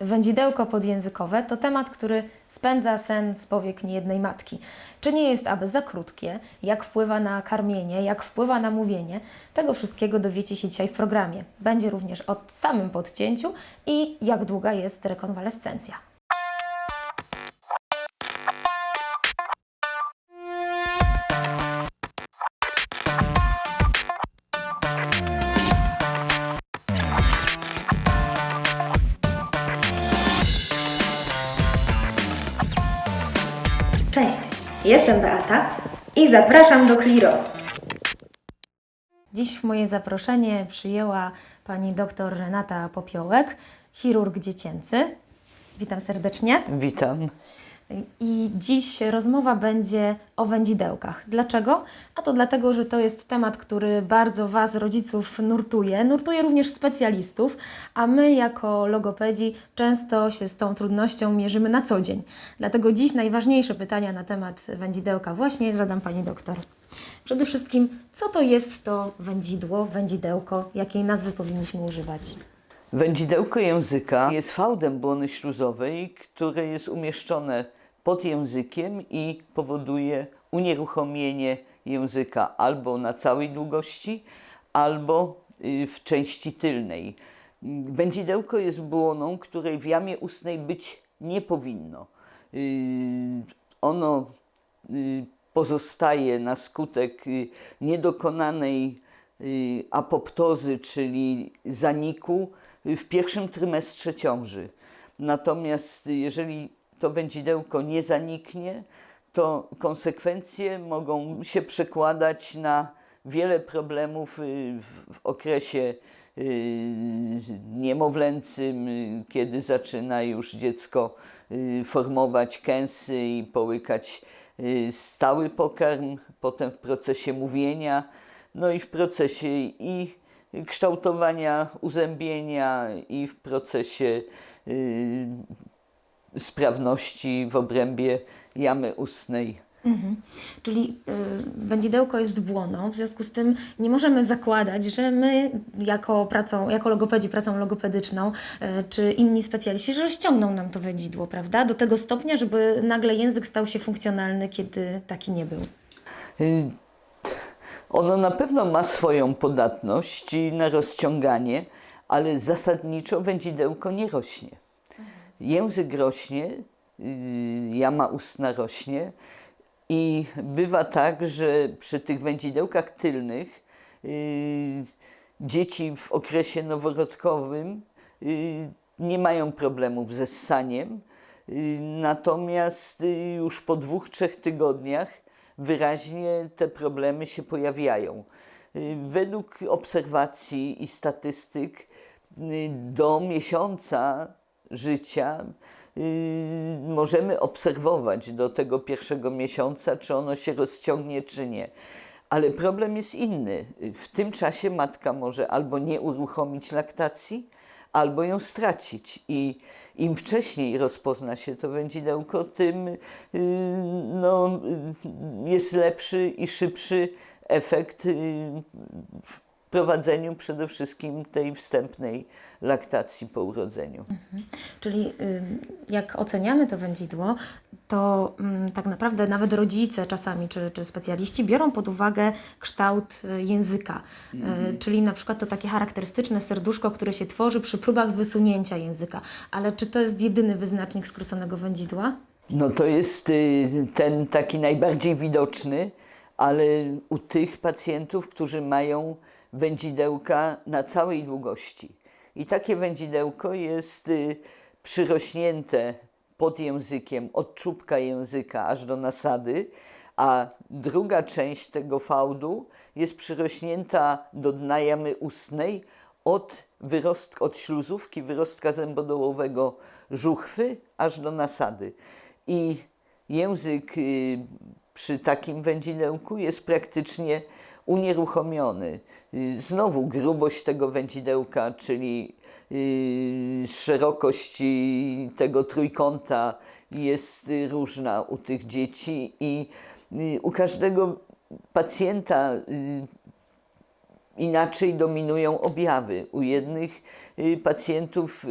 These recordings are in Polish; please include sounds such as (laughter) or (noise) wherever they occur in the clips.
Wędzidełko podjęzykowe to temat, który spędza sen z powiek niejednej matki. Czy nie jest aby za krótkie? Jak wpływa na karmienie? Jak wpływa na mówienie? Tego wszystkiego dowiecie się dzisiaj w programie. Będzie również o samym podcięciu i jak długa jest rekonwalescencja. Jestem Beata i zapraszam do Kliro. Dziś w moje zaproszenie przyjęła pani dr Renata Popiołek, chirurg dziecięcy. Witam serdecznie. Witam. I dziś rozmowa będzie o wędzidełkach. Dlaczego? A to dlatego, że to jest temat, który bardzo Was, rodziców, nurtuje. Nurtuje również specjalistów, a my, jako logopedzi, często się z tą trudnością mierzymy na co dzień. Dlatego dziś najważniejsze pytania na temat wędzidełka właśnie zadam Pani doktor. Przede wszystkim, co to jest to wędzidło, wędzidełko? Jakiej nazwy powinniśmy używać? Wędzidełko języka jest fałdem błony śluzowej, które jest umieszczone pod językiem i powoduje unieruchomienie języka albo na całej długości, albo y, w części tylnej. Wędzidełko jest błoną, której w jamie ustnej być nie powinno. Y, Ono y, pozostaje na skutek niedokonanej apoptozy, czyli zaniku w pierwszym trymestrze ciąży. Natomiast jeżeli to wędzidełko nie zaniknie, to konsekwencje mogą się przekładać na wiele problemów y, w- okresie y, niemowlęcym, kiedy zaczyna już dziecko y, formować kęsy i połykać stały pokarm, potem w procesie mówienia, no i w procesie i kształtowania uzębienia, i w procesie sprawności w obrębie jamy ustnej. Czyli y, wędzidełko jest błoną, w związku z tym nie możemy zakładać, że my jako, pracą, jako logopedzi, pracą logopedyczną y, czy inni specjaliści, że ściągną nam to wędzidło, prawda? Do tego stopnia, żeby nagle język stał się funkcjonalny, kiedy taki nie był. Y, Ono na pewno ma swoją podatność na rozciąganie, ale zasadniczo wędzidełko nie rośnie. Język rośnie, y, jama ustna rośnie i bywa tak, że przy tych wędzidełkach tylnych y, dzieci w okresie noworodkowym y, nie mają problemów ze ssaniem, natomiast już po dwóch, trzech tygodniach wyraźnie te problemy się pojawiają. Według obserwacji i statystyk do miesiąca życia y, możemy obserwować do tego pierwszego miesiąca, czy ono się rozciągnie, czy nie. Ale problem jest inny. W tym czasie matka może albo nie uruchomić laktacji, albo ją stracić. I im wcześniej rozpozna się to wędzidełko, tym y, no, y, jest lepszy i szybszy efekt y, w prowadzeniu przede wszystkim tej wstępnej laktacji po urodzeniu. Czyli y, jak oceniamy to wędzidło, to mm, tak naprawdę nawet rodzice czasami, czy, czy specjaliści biorą pod uwagę kształt y, języka. Y, Czyli na przykład to takie charakterystyczne serduszko, które się tworzy przy próbach wysunięcia języka. Ale czy to jest jedyny wyznacznik skróconego wędzidła? No to jest ten taki najbardziej widoczny, ale u tych pacjentów, którzy mają wędzidełka na całej długości. I takie wędzidełko jest y, przyrośnięte pod językiem, od czubka języka aż do nasady, a druga część tego fałdu jest przyrośnięta do dna jamy ustnej od, wyrostka, od śluzówki wyrostka zębodołowego żuchwy aż do nasady. I język y, przy takim wędzidełku jest praktycznie unieruchomiony. Y, Znowu grubość tego wędzidełka, czyli y, szerokość y, tego trójkąta jest różna u tych dzieci i u każdego pacjenta inaczej dominują objawy. U jednych pacjentów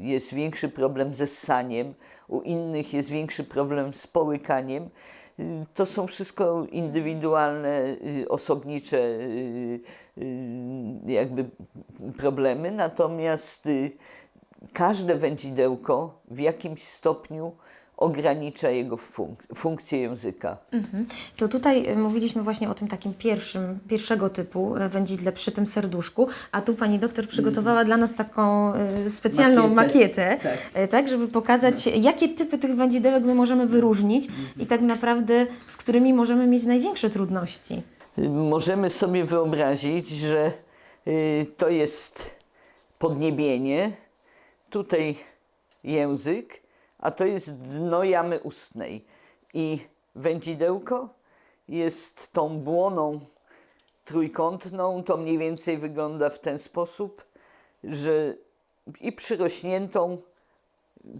jest większy problem ze ssaniem, u innych jest większy problem z połykaniem. Y, To są wszystko indywidualne, y, osobnicze y, jakby problemy, natomiast każde wędzidełko w jakimś stopniu ogranicza jego funk- funkcję języka. To tutaj y, mówiliśmy właśnie o tym takim pierwszym, pierwszego typu y, wędzidle przy tym serduszku, a tu pani doktor przygotowała dla nas taką y, specjalną Makietę. makietę, Tak. tak, żeby pokazać, jakie typy tych wędzidełek my możemy wyróżnić i tak naprawdę z którymi możemy mieć największe trudności. Możemy sobie wyobrazić, że y, to jest podniebienie, tutaj język, a to jest dno jamy ustnej. I wędzidełko jest tą błoną trójkątną, to mniej więcej wygląda w ten sposób, że i przyrośniętą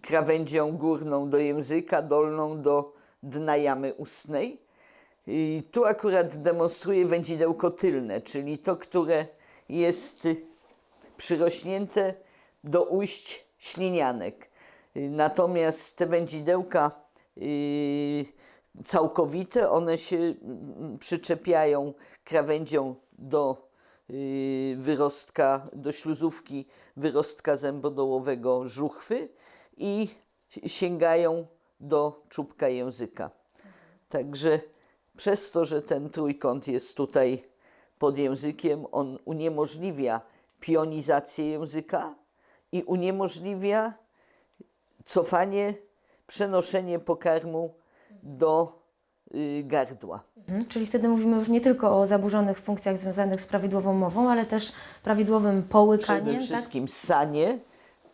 krawędzią górną do języka, dolną do dna jamy ustnej. I tu akurat demonstruję wędzidełko tylne, czyli to, które jest przyrośnięte do ujść ślinianek. Y, Natomiast te wędzidełka y, całkowite, one się mm, przyczepiają krawędzią do y, wyrostka, do śluzówki wyrostka zębodołowego żuchwy i sięgają do czubka języka. Także przez to, że ten trójkąt jest tutaj pod językiem, on uniemożliwia pionizację języka i uniemożliwia cofanie, przenoszenie pokarmu do y, gardła. Mhm, Czyli wtedy mówimy już nie tylko o zaburzonych funkcjach związanych z prawidłową mową, ale też prawidłowym Przede połykaniem. Tak? wszystkim ssanie,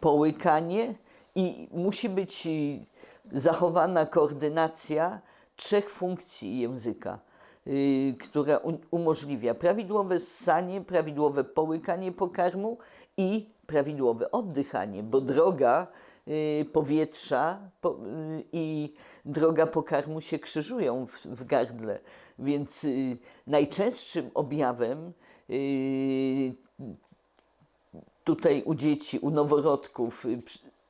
połykanie i musi być y, zachowana koordynacja trzech funkcji języka, y, która umożliwia prawidłowe ssanie, prawidłowe połykanie pokarmu i prawidłowe oddychanie, bo droga powietrza po, y, i droga pokarmu się krzyżują w, gardle, więc y, najczęstszym objawem y, tutaj u dzieci, u noworodków y,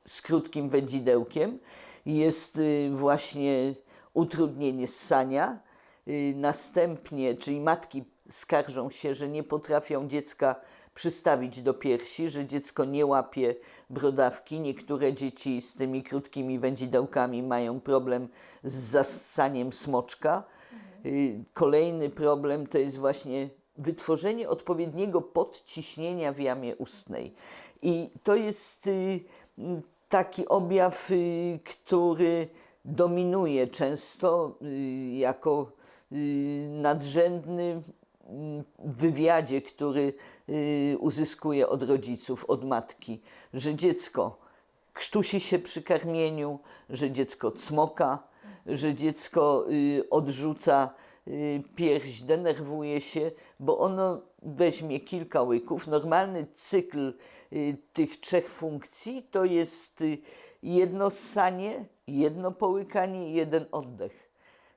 z krótkim wędzidełkiem jest y, właśnie utrudnienie ssania. Y, Następnie, czyli matki skarżą się, że nie potrafią dziecka przystawić do piersi, że dziecko nie łapie brodawki. Niektóre dzieci z tymi krótkimi wędzidełkami mają problem z zassaniem smoczka. Y, Kolejny problem to jest właśnie wytworzenie odpowiedniego podciśnienia w jamie ustnej. I to jest y, taki objaw, y, który dominuje często jako nadrzędny wywiadzie, który y, uzyskuje od rodziców, od matki, że dziecko krztusi się przy karmieniu, że dziecko cmoka, że dziecko y, odrzuca y, pierś, denerwuje się, bo ono weźmie kilka łyków. Normalny cykl tych trzech funkcji to jest jedno ssanie, jedno połykanie jeden oddech.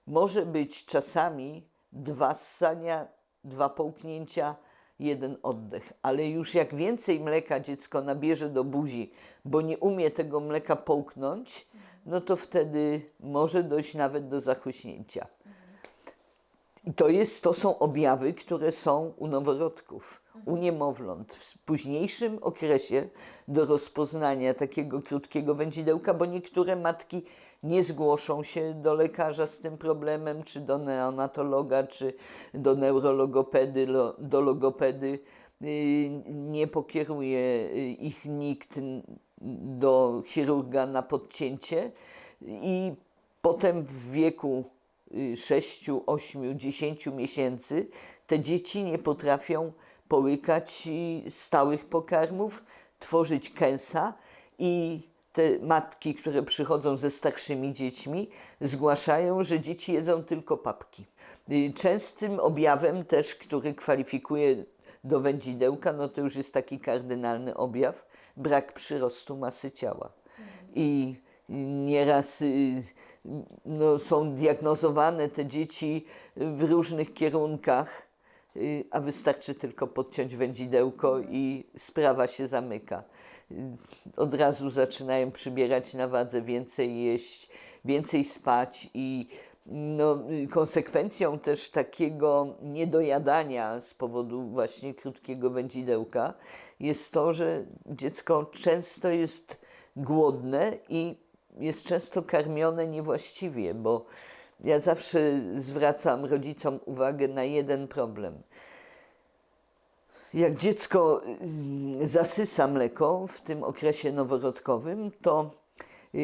Może być czasami dwa ssania, dwa połknięcia, jeden oddech, ale już jak więcej mleka dziecko nabierze do buzi, bo nie umie tego mleka połknąć, no to wtedy może dojść nawet do zachłyśnięcia. I to, jest, to są objawy, które są u noworodków, u niemowląt. W późniejszym okresie do rozpoznania takiego krótkiego wędzidełka, bo niektóre matki nie zgłoszą się do lekarza z tym problemem, czy do neonatologa, czy do neurologopedy, lo- do logopedy. Y, Nie pokieruje y, ich nikt do chirurga na podcięcie i potem w wieku 6, 8, 10 miesięcy te dzieci nie potrafią połykać y, stałych pokarmów, tworzyć kęsa i te matki, które przychodzą ze starszymi dziećmi, zgłaszają, że dzieci jedzą tylko papki. Y, Częstym objawem też, który kwalifikuje do wędzidełka, no to już jest taki kardynalny objaw, brak przyrostu masy ciała. I nieraz y, no, są diagnozowane te dzieci w różnych kierunkach y, a wystarczy tylko podciąć wędzidełko i sprawa się zamyka. Od razu zaczynają przybierać na wadze, więcej jeść, więcej spać i no, konsekwencją też takiego niedojadania z powodu właśnie krótkiego wędzidełka jest to, że dziecko często jest głodne i jest często karmione niewłaściwie, bo ja zawsze zwracam rodzicom uwagę na jeden problem. Jak dziecko y, zasysa mleko w tym okresie noworodkowym, to y,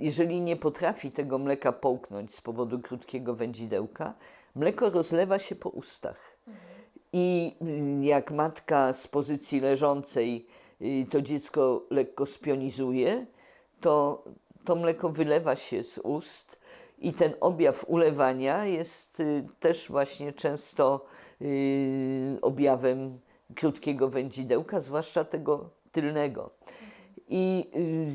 jeżeli nie potrafi tego mleka połknąć z powodu krótkiego wędzidełka, mleko rozlewa się po ustach. I y, jak matka z pozycji leżącej to dziecko lekko spionizuje, to to mleko wylewa się z ust i ten objaw ulewania jest też właśnie często objawem krótkiego wędzidełka, zwłaszcza tego tylnego. I y,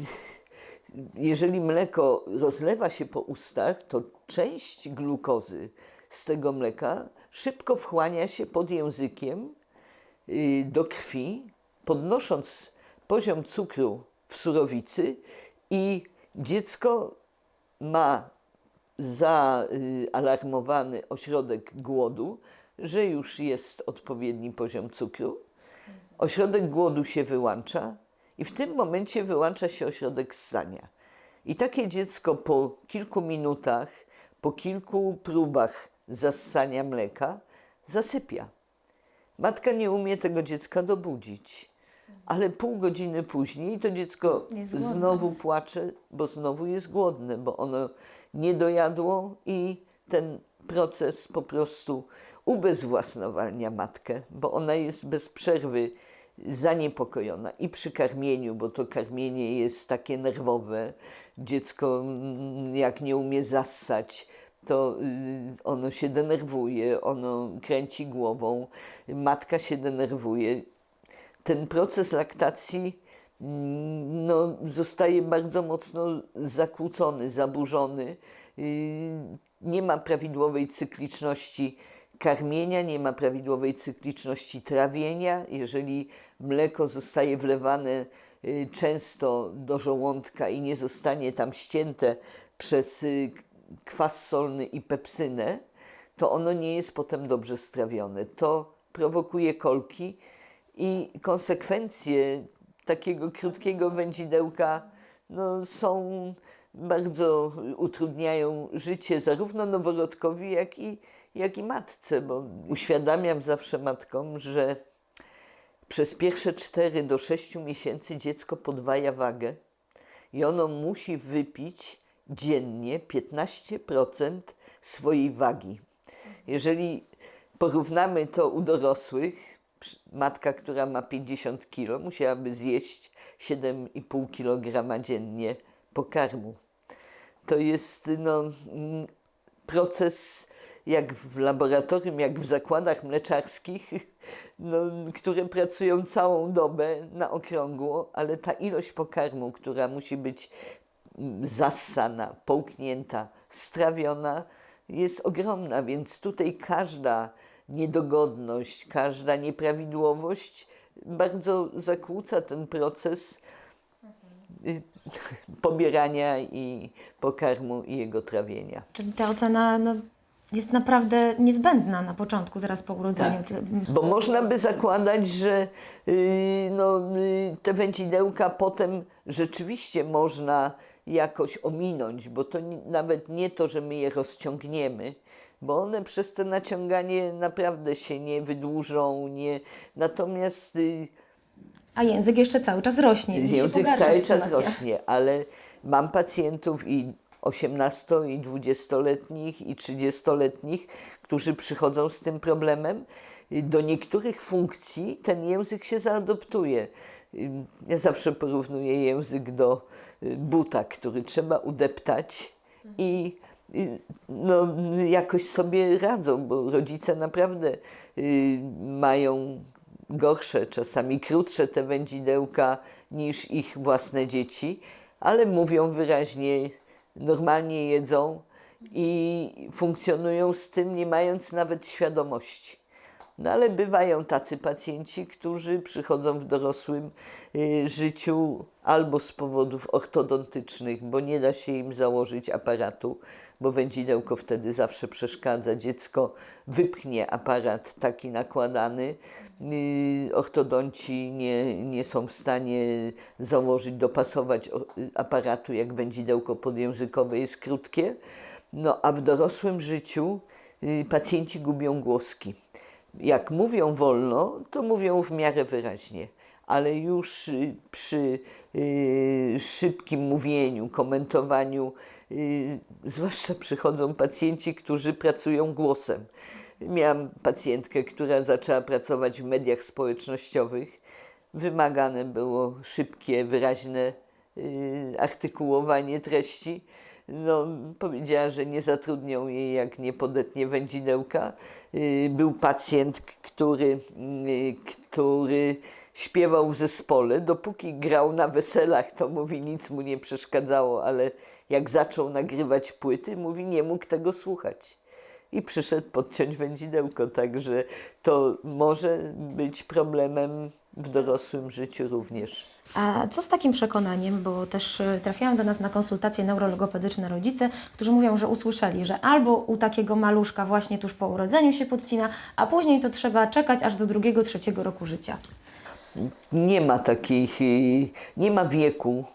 jeżeli mleko rozlewa się po ustach, to część glukozy z tego mleka szybko wchłania się pod językiem y, do krwi, podnosząc poziom cukru w surowicy i dziecko ma zaalarmowany ośrodek głodu, że już jest odpowiedni poziom cukru. Ośrodek głodu się wyłącza i w tym momencie wyłącza się ośrodek ssania. I takie dziecko po kilku minutach, po kilku próbach zassania mleka zasypia. Matka nie umie tego dziecka dobudzić, ale pół godziny później to dziecko znowu płacze, bo znowu jest głodne, bo ono nie dojadło i ten proces po prostu ubezwłasnowalnia matkę, bo ona jest bez przerwy zaniepokojona i przy karmieniu, bo to karmienie jest takie nerwowe. Dziecko mm, jak nie umie zassać, to y, ono się denerwuje, ono kręci głową, matka się denerwuje. Ten proces laktacji mm, no, zostaje bardzo mocno zakłócony, zaburzony. Nie ma prawidłowej cykliczności karmienia, nie ma prawidłowej cykliczności trawienia. Jeżeli mleko zostaje wlewane yy, często do żołądka i nie zostanie tam ścięte przez yy, kwas solny i pepsynę, to ono nie jest potem dobrze strawione. To prowokuje kolki i konsekwencje takiego krótkiego wędzidełka no, są bardzo utrudniają życie zarówno noworodkowi, jak i, jak i matce, bo uświadamiam zawsze matkom, że przez pierwsze 4 do 6 miesięcy dziecko podwaja wagę i ono musi wypić dziennie 15% swojej wagi. Jeżeli porównamy to u dorosłych, matka, która ma 50 kg, musiałaby zjeść 7,5 kg dziennie pokarmu. To jest no, proces jak w laboratorium, jak w zakładach mleczarskich, (laughs) no, które pracują całą dobę na okrągło, ale ta ilość pokarmu, która musi być mm, zassana, połknięta, strawiona, jest ogromna, więc tutaj każda niedogodność, każda nieprawidłowość bardzo zakłóca ten proces (laughs) pobierania i pokarmu i jego trawienia. Czyli ta ocena no, jest naprawdę niezbędna na początku, zaraz po urodzeniu. Tak. Bo można by zakładać, że y, no, y, te wędzidełka potem rzeczywiście można jakoś ominąć, bo to ni- nawet nie to, że my je rozciągniemy, bo one przez to naciąganie naprawdę się nie wydłużą, nie. Natomiast y, A język jeszcze cały czas rośnie. i Język cały czas rośnie, ale mam pacjentów i 18, i 20-letnich, i 30-letnich, którzy przychodzą z tym problemem. Do niektórych funkcji ten język się zaadoptuje. Ja zawsze porównuję język do y, buta, który trzeba udeptać i y, no, jakoś sobie radzą, bo rodzice naprawdę y, mają gorsze, czasami krótsze te wędzidełka niż ich własne dzieci, ale mówią wyraźnie, normalnie jedzą i funkcjonują z tym, nie mając nawet świadomości. No ale bywają tacy pacjenci, którzy przychodzą w dorosłym y, życiu albo z powodów ortodontycznych, bo nie da się im założyć aparatu, bo wędzidełko wtedy zawsze przeszkadza. Dziecko wypchnie aparat taki nakładany. Y, Ortodonci nie, nie są w stanie założyć, dopasować aparatu, jak wędzidełko podjęzykowe jest krótkie. No a w dorosłym życiu y, pacjenci gubią głoski. Jak mówią wolno, to mówią w miarę wyraźnie, ale już y, przy y, szybkim mówieniu, komentowaniu, zwłaszcza przychodzą pacjenci, którzy pracują głosem. Miałam pacjentkę, która zaczęła pracować w mediach społecznościowych. Wymagane było szybkie, wyraźne y, artykułowanie treści. No, powiedziała, że nie zatrudnią jej, jak nie podetnie wędzidełka. Y, Był pacjent, który, y, który śpiewał w zespole. Dopóki grał na weselach, to mówi, nic mu nie przeszkadzało, ale jak zaczął nagrywać płyty, mówi, nie mógł tego słuchać. I przyszedł podciąć wędzidełko, także to może być problemem w dorosłym życiu również. A co z takim przekonaniem, bo też y, trafiają do nas na konsultacje neurologopedyczne rodzice, którzy mówią, że usłyszeli, że albo u takiego maluszka właśnie tuż po urodzeniu się podcina, a później to trzeba czekać aż do drugiego, trzeciego roku życia. nie ma takich, y, nie ma wieku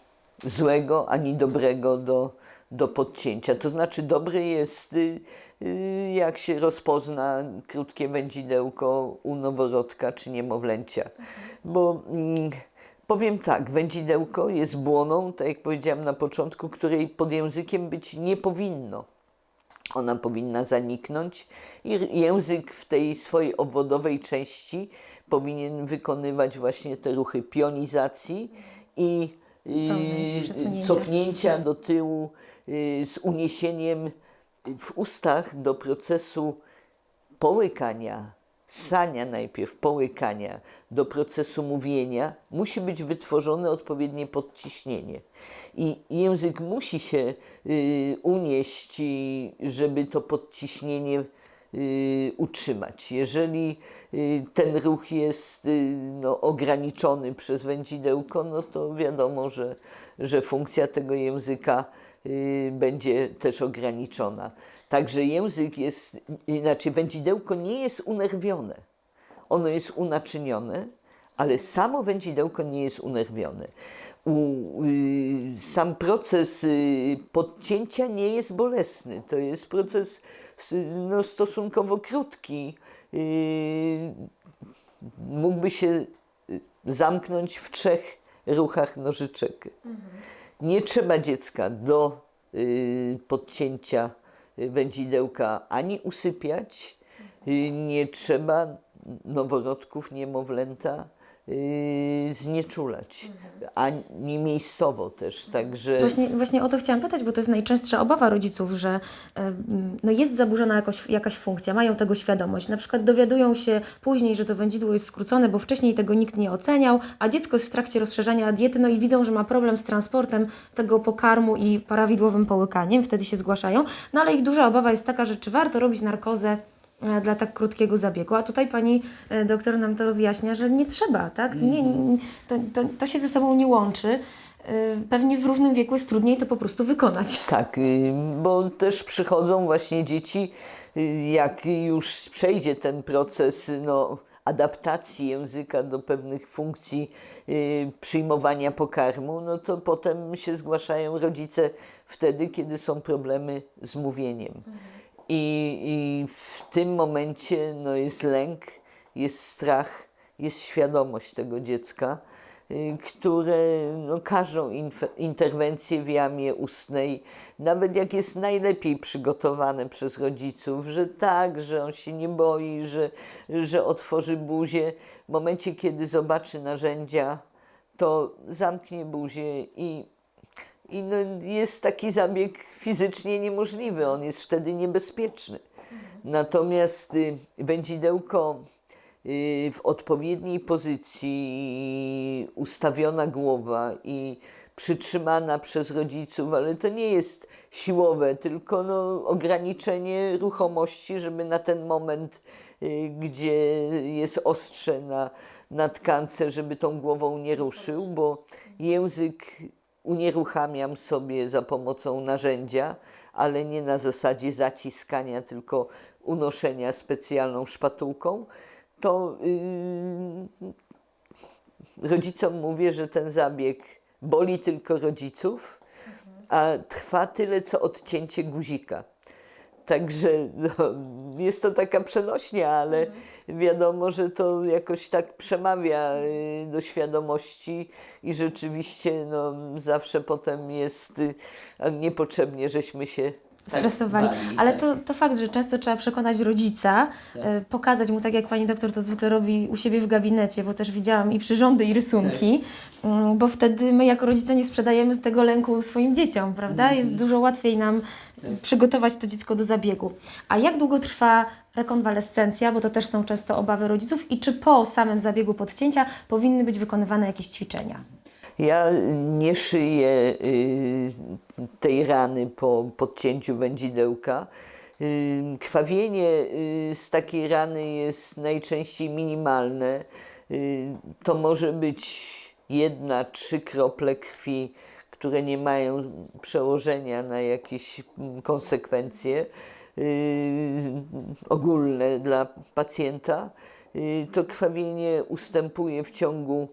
złego ani dobrego do, do podcięcia. To znaczy dobry jest, y, y, jak się rozpozna krótkie wędzidełko u noworodka czy niemowlęcia. Bo mm, powiem tak, wędzidełko jest błoną, tak jak powiedziałam na początku, której pod językiem być nie powinno ona powinna zaniknąć i język w tej swojej obwodowej części powinien wykonywać właśnie te ruchy pionizacji i Cofnięcia do tyłu y, z uniesieniem w ustach do procesu połykania, ssania najpierw, połykania do procesu mówienia, musi być wytworzone odpowiednie podciśnienie. I język musi się y, unieść, i żeby to podciśnienie y, utrzymać. Jeżeli y, ten ruch jest y, no, ograniczony przez wędzidełko, no to wiadomo, że, że funkcja tego języka y, będzie też ograniczona. Także język jest, inaczej wędzidełko nie jest unerwione. Ono jest unaczynione, ale samo wędzidełko nie jest unerwione. U, y, sam proces y, podcięcia nie jest bolesny. To jest proces no, stosunkowo krótki. Y, mógłby się y, zamknąć w trzech ruchach nożyczek. Nie trzeba dziecka do y, podcięcia wędzidełka ani usypiać, y, nie trzeba noworodków, niemowlęta y, znieczulać, ani miejscowo też. Także Właśnie, właśnie o to chciałam pytać, bo to jest najczęstsza obawa rodziców, że e, no jest zaburzona jakoś, jakaś funkcja, mają tego świadomość. Na przykład dowiadują się później, że to wędzidło jest skrócone, bo wcześniej tego nikt nie oceniał, a dziecko jest w trakcie rozszerzania diety, no i widzą, że ma problem z transportem tego pokarmu i prawidłowym połykaniem, wtedy się zgłaszają. No ale ich duża obawa jest taka, że czy warto robić narkozę dla tak krótkiego zabiegu. A tutaj pani e, doktor nam to rozjaśnia, że nie trzeba, tak? Nie, nie, to, to, to się ze sobą nie łączy. E, Pewnie w różnym wieku jest trudniej to po prostu wykonać. Tak, y, bo też przychodzą właśnie dzieci, y, jak już przejdzie ten proces no, adaptacji języka do pewnych funkcji y, przyjmowania pokarmu, no to potem się zgłaszają rodzice wtedy, kiedy są problemy z mówieniem. I, I w tym momencie no, jest lęk, jest strach, jest świadomość tego dziecka y, które no, każdą interwencję w jamie ustnej, nawet jak jest najlepiej przygotowane przez rodziców, że tak, że on się nie boi, że, że otworzy buzię, w momencie, kiedy zobaczy narzędzia, to zamknie buzię i, i no, jest taki zabieg fizycznie niemożliwy, on jest wtedy niebezpieczny. Natomiast y, wędzidełko y, w odpowiedniej pozycji ustawiona głowa i przytrzymana przez rodziców, ale to nie jest siłowe, tylko no, ograniczenie ruchomości, żeby na ten moment, y, gdzie jest ostrze na, na tkance, żeby tą głową nie ruszył, bo język unieruchamiam sobie za pomocą narzędzia, ale nie na zasadzie zaciskania, tylko unoszenia specjalną szpatułką, to yy, rodzicom mówię, że ten zabieg boli tylko rodziców, a trwa tyle, co odcięcie guzika. Także no, jest to taka przenośnia, ale wiadomo, że to jakoś tak przemawia y, do świadomości i rzeczywiście no, zawsze potem jest y, niepotrzebnie, żeśmy się stresowali. bali, Ale tak. to, to fakt, że często trzeba przekonać rodzica, e, pokazać mu, tak jak pani doktor to zwykle robi u siebie w gabinecie, bo też widziałam i przyrządy, i rysunki, mm, bo wtedy my jako rodzice nie sprzedajemy z tego lęku swoim dzieciom, prawda? Mhm. Jest dużo łatwiej nam e, przygotować to dziecko do zabiegu. A jak długo trwa rekonwalescencja, bo to też są często obawy rodziców i czy po samym zabiegu podcięcia powinny być wykonywane jakieś ćwiczenia? Ja nie szyję y, tej rany po podcięciu wędzidełka. Y, Krwawienie y, z takiej rany jest najczęściej minimalne. To może być jedna, trzy krople krwi, które nie mają przełożenia na jakieś konsekwencje ogólne dla pacjenta. To krwawienie ustępuje w ciągu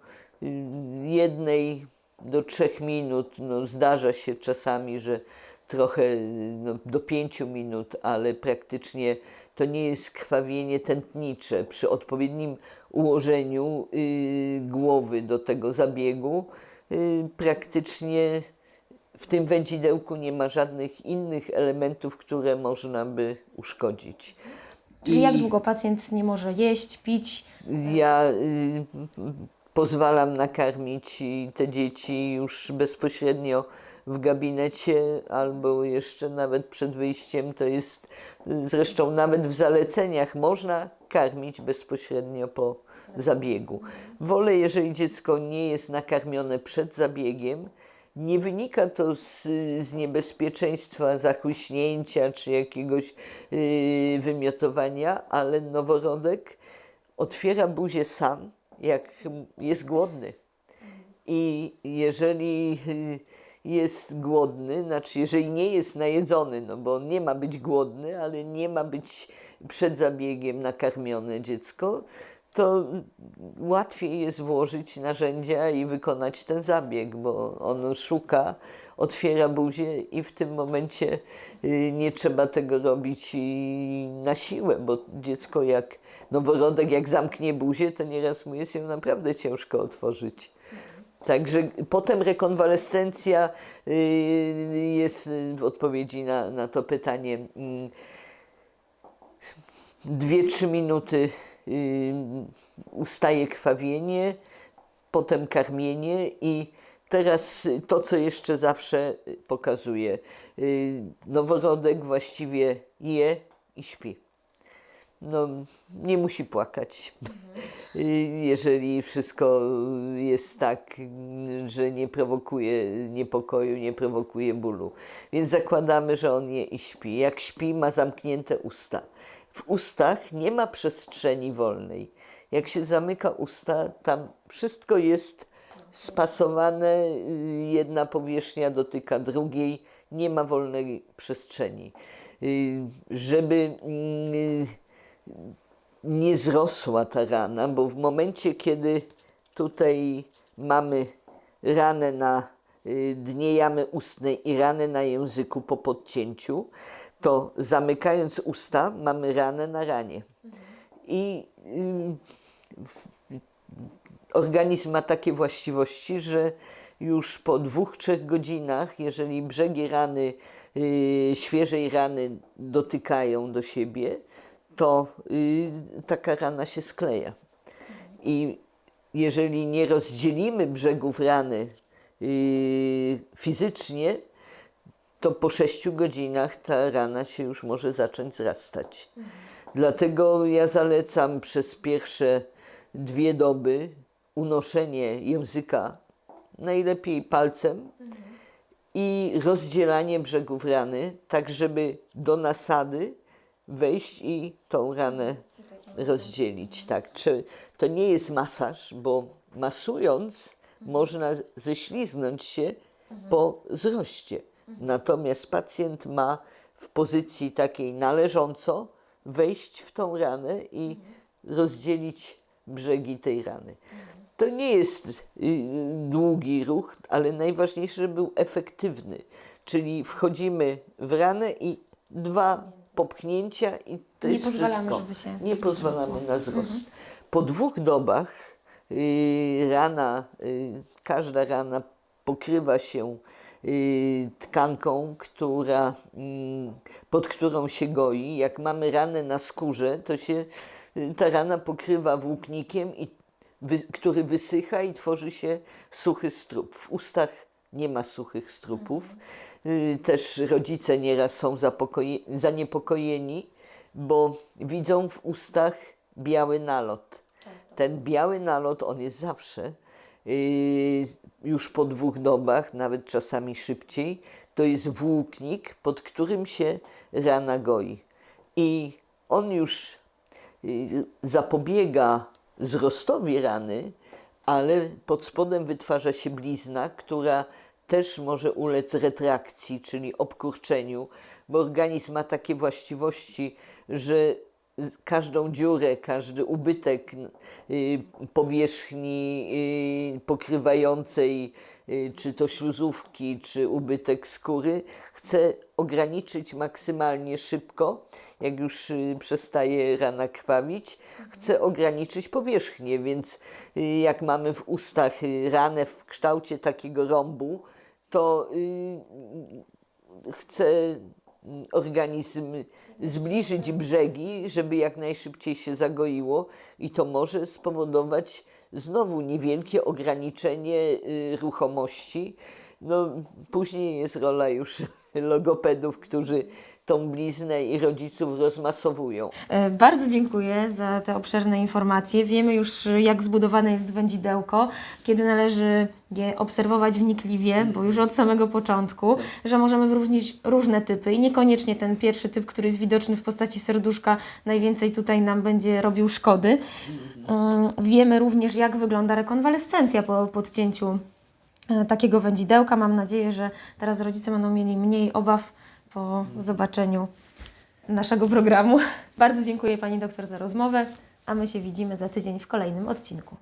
jednej do trzech minut. No, zdarza się czasami, że trochę no, do pięciu minut, ale praktycznie to nie jest krwawienie tętnicze. Przy odpowiednim ułożeniu y, głowy do tego zabiegu y, praktycznie w tym wędzidełku nie ma żadnych innych elementów, które można by uszkodzić. Czyli I- jak długo pacjent nie może jeść, pić? ja y, pozwalam nakarmić te dzieci już bezpośrednio w gabinecie albo jeszcze nawet przed wyjściem. To jest zresztą nawet w zaleceniach można karmić bezpośrednio po zabiegu. Wolę, jeżeli dziecko nie jest nakarmione przed zabiegiem. Nie wynika to z, z niebezpieczeństwa zachłyśnięcia czy jakiegoś y, wymiotowania, ale noworodek otwiera buzię sam, jak jest głodny. I jeżeli jest głodny, znaczy jeżeli nie jest najedzony, no bo nie ma być głodny, ale nie ma być przed zabiegiem nakarmione dziecko, to łatwiej jest włożyć narzędzia i wykonać ten zabieg, bo on szuka, otwiera buzię i w tym momencie y, nie trzeba tego robić na siłę, bo dziecko jak noworodek jak zamknie buzię, to nieraz mu jest ją naprawdę ciężko otworzyć. Także potem rekonwalescencja y, jest w odpowiedzi na, na to pytanie. mm, Dwie, trzy minuty y, ustaje krwawienie, potem karmienie i teraz to, co jeszcze zawsze pokazuję. Y, Noworodek właściwie je i śpi. No, nie musi płakać. (laughs) Jeżeli wszystko jest tak, że nie prowokuje niepokoju, nie prowokuje bólu. Więc zakładamy, że on je i śpi. Jak śpi, ma zamknięte usta. W ustach nie ma przestrzeni wolnej. Jak się zamyka usta, tam wszystko jest spasowane, jedna powierzchnia dotyka drugiej, nie ma wolnej przestrzeni. Żeby mm, nie zrosła ta rana, bo w momencie, kiedy tutaj mamy ranę na y, dnie jamy ustnej i ranę na języku po podcięciu, to zamykając usta mamy ranę na ranie. I y, organizm ma takie właściwości, że już po dwóch, trzech godzinach, jeżeli brzegi rany, y, świeżej rany dotykają do siebie, to y, taka rana się skleja. I jeżeli nie rozdzielimy brzegów rany y, fizycznie, to po sześciu godzinach ta rana się już może zacząć zrastać. Dlatego ja zalecam przez pierwsze dwie doby unoszenie języka najlepiej palcem i rozdzielanie brzegów rany, tak żeby do nasady wejść i tą ranę rozdzielić. Tak, czy to nie jest masaż, bo masując można ześliznąć się po wzroście. Natomiast pacjent ma w pozycji takiej należąco wejść w tą ranę i rozdzielić brzegi tej rany. To nie jest y, długi ruch, ale najważniejsze, żeby był efektywny. Czyli wchodzimy w ranę i dwa popchnięcia i to Nie jest pozwalamy, wszystko. żeby się Nie pozwalamy na wzrost. Po dwóch dobach y, rana, y, każda rana pokrywa się y, tkanką, która, mm, pod którą się goi. Jak mamy ranę na skórze, to się y, ta rana pokrywa włóknikiem, i, wy, który wysycha i tworzy się suchy strup. W ustach nie ma suchych strupów. Y, Też rodzice nieraz są zaniepokojeni, bo widzą w ustach biały nalot. Ten biały nalot, on jest zawsze, yy, już po dwóch dobach, nawet czasami szybciej, to jest włóknik, pod którym się rana goi. I on już yy, zapobiega wzrostowi rany, ale pod spodem wytwarza się blizna, która też może ulec retrakcji, czyli obkurczeniu, bo organizm ma takie właściwości, że każdą dziurę, każdy ubytek y, powierzchni y, pokrywającej, y, czy to śluzówki, czy ubytek skóry, chce ograniczyć maksymalnie szybko, jak już przestaje rana krwawić, chce ograniczyć powierzchnię, więc jak mamy w ustach ranę w kształcie takiego rąbu, to y, chce mm, organizm zbliżyć brzegi, żeby jak najszybciej się zagoiło i to może spowodować znowu niewielkie ograniczenie y, ruchomości. No, później jest rola już (laughs) logopedów, którzy tą bliznę i rodziców rozmasowują. E, Bardzo dziękuję za te obszerne informacje. Wiemy już, jak zbudowane jest wędzidełko, kiedy należy je obserwować wnikliwie, bo już od samego początku, że możemy wyróżnić różne typy i niekoniecznie ten pierwszy typ, który jest widoczny w postaci serduszka, najwięcej tutaj nam będzie robił szkody. Mm, Wiemy również, jak wygląda rekonwalescencja po podcięciu e, takiego wędzidełka. Mam nadzieję, że teraz rodzice będą mieli mniej obaw po zobaczeniu naszego programu. (laughs) Bardzo dziękuję Pani doktor za rozmowę, a my się widzimy za tydzień w kolejnym odcinku.